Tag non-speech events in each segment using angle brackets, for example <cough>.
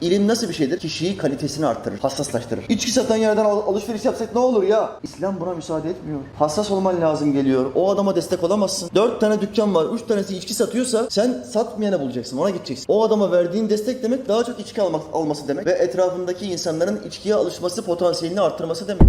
İlim nasıl bir şeydir? Kişiyi kalitesini arttırır, hassaslaştırır. İçki satan yerden al- alışveriş yapsak ne olur ya? İslam buna müsaade etmiyor. Hassas olman lazım geliyor. O adama destek olamazsın. Dört tane dükkan var, üç tanesi içki satıyorsa sen satmayana bulacaksın, ona gideceksin. O adama verdiğin destek demek daha çok içki almak, alması demek ve etrafındaki insanların içkiye alışması potansiyelini arttırması demek.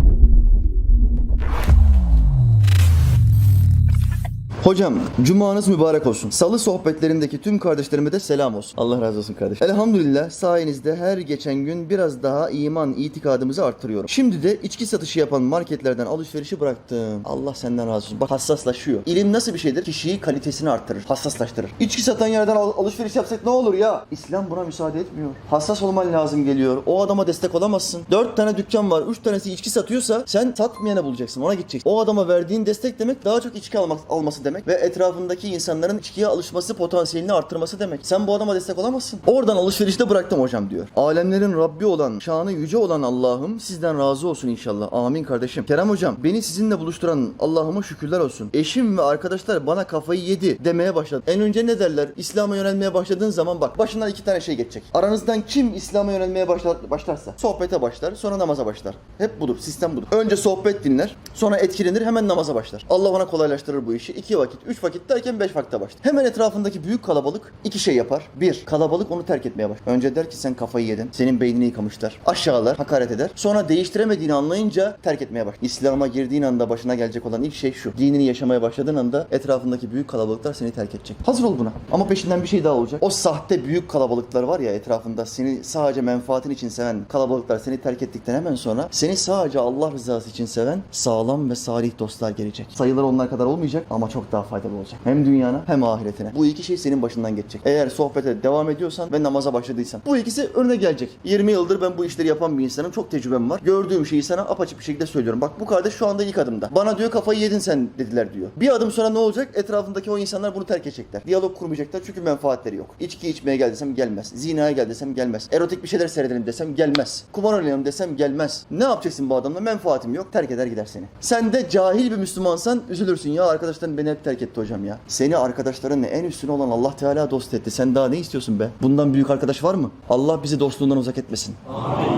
Hocam, cumanız mübarek olsun. Salı sohbetlerindeki tüm kardeşlerime de selam olsun. Allah razı olsun kardeş. Elhamdülillah sayenizde her geçen gün biraz daha iman, itikadımızı arttırıyorum. Şimdi de içki satışı yapan marketlerden alışverişi bıraktım. Allah senden razı olsun. Bak hassaslaşıyor. İlim nasıl bir şeydir? Kişiyi kalitesini arttırır, hassaslaştırır. İçki satan yerden al- alışveriş yapsak ne olur ya? İslam buna müsaade etmiyor. Hassas olman lazım geliyor. O adama destek olamazsın. Dört tane dükkan var, üç tanesi içki satıyorsa sen satmayana bulacaksın, ona gideceksin. O adama verdiğin destek demek daha çok içki almak, alması demek ve etrafındaki insanların içkiye alışması potansiyelini arttırması demek. Sen bu adama destek olamazsın. Oradan alışverişte bıraktım hocam diyor. Alemlerin Rabbi olan, şanı yüce olan Allah'ım sizden razı olsun inşallah. Amin kardeşim. Kerem hocam beni sizinle buluşturan Allah'ıma şükürler olsun. Eşim ve arkadaşlar bana kafayı yedi demeye başladı. En önce ne derler? İslam'a yönelmeye başladığın zaman bak başından iki tane şey geçecek. Aranızdan kim İslam'a yönelmeye başlar, başlarsa sohbete başlar sonra namaza başlar. Hep budur. Sistem budur. Önce sohbet dinler sonra etkilenir hemen namaza başlar. Allah ona kolaylaştırır bu işi. İki vakit, üç vakit derken beş vakitte başlar. Hemen etrafındaki büyük kalabalık iki şey yapar. Bir, kalabalık onu terk etmeye başlar. Önce der ki sen kafayı yedin. Senin beynini yıkamışlar. Aşağılar, hakaret eder. Sonra değiştiremediğini anlayınca terk etmeye başlar. İslam'a girdiğin anda başına gelecek olan ilk şey şu. Dinini yaşamaya başladığın anda etrafındaki büyük kalabalıklar seni terk edecek. Hazır ol buna. Ama peşinden bir şey daha olacak. O sahte büyük kalabalıklar var ya etrafında seni sadece menfaatin için seven kalabalıklar seni terk ettikten hemen sonra seni sadece Allah rızası için seven sağlam ve salih dostlar gelecek. Sayıları onlar kadar olmayacak ama çok daha faydalı olacak. Hem dünyana hem ahiretine. Bu iki şey senin başından geçecek. Eğer sohbete devam ediyorsan ve namaza başladıysan bu ikisi önüne gelecek. 20 yıldır ben bu işleri yapan bir insanım. Çok tecrübem var. Gördüğüm şeyi sana apaçık bir şekilde söylüyorum. Bak bu kardeş şu anda ilk adımda. Bana diyor kafayı yedin sen dediler diyor. Bir adım sonra ne olacak? Etrafındaki o insanlar bunu terk edecekler. Diyalog kurmayacaklar çünkü menfaatleri yok. İçki içmeye gel desem gelmez. Zinaya gel desem gelmez. Erotik bir şeyler seyredelim desem gelmez. Kumar oynayalım desem gelmez. Ne yapacaksın bu adamla? Menfaatim yok. Terk eder gider seni. Sen de cahil bir Müslümansan üzülürsün. Ya arkadaşların beni hep terk etti hocam ya. Seni arkadaşların en üstüne olan Allah Teala dost etti. Sen daha ne istiyorsun be? Bundan büyük arkadaş var mı? Allah bizi dostluğundan uzak etmesin.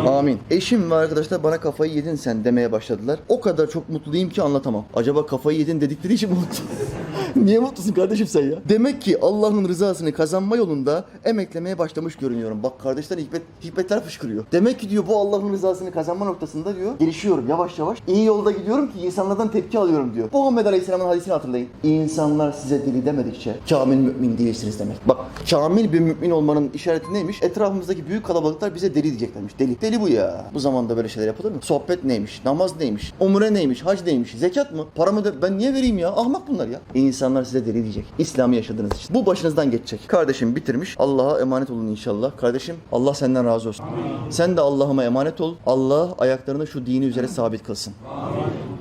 Amin. Eşim ve arkadaşlar bana kafayı yedin sen demeye başladılar. O kadar çok mutluyum ki anlatamam. Acaba kafayı yedin dedikleri için mi mutlu? <laughs> <laughs> Niye mutlusun kardeşim sen ya? Demek ki Allah'ın rızasını kazanma yolunda emeklemeye başlamış görünüyorum. Bak kardeşler hikmet, hikmetler fışkırıyor. Demek ki diyor bu Allah'ın rızasını kazanma noktasında diyor gelişiyorum yavaş yavaş. İyi yolda gidiyorum ki insanlardan tepki alıyorum diyor. Muhammed Aleyhisselam'ın hadisini hatırlayın. İnsanlar size deli demedikçe kamil mümin değilsiniz demek. Bak kamil bir mümin olmanın işareti neymiş? Etrafımızdaki büyük kalabalıklar bize deli diyeceklermiş. Deli. Deli bu ya. Bu zamanda böyle şeyler yapılır mı? Sohbet neymiş? Namaz neymiş? Umre neymiş? Hac neymiş? Zekat mı? Paramı da ben niye vereyim ya? Ahmak bunlar ya. İnsanlar size deli diyecek. İslam'ı yaşadığınız için. Bu başınızdan geçecek. Kardeşim bitirmiş. Allah'a emanet olun inşallah. Kardeşim Allah senden razı olsun. Sen de Allah'ıma emanet ol. Allah ayaklarını şu dini üzere sabit kılsın.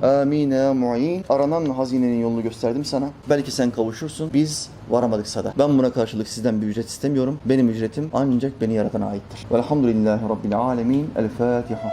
Amin ya mu'in. Aranan hazinenin yolunu gösterdim sana. Belki sen kavuşursun. Biz varamadık sada. Ben buna karşılık sizden bir ücret istemiyorum. Benim ücretim ancak beni yaratana aittir. Velhamdülillahi Rabbil alemin. El Fatiha.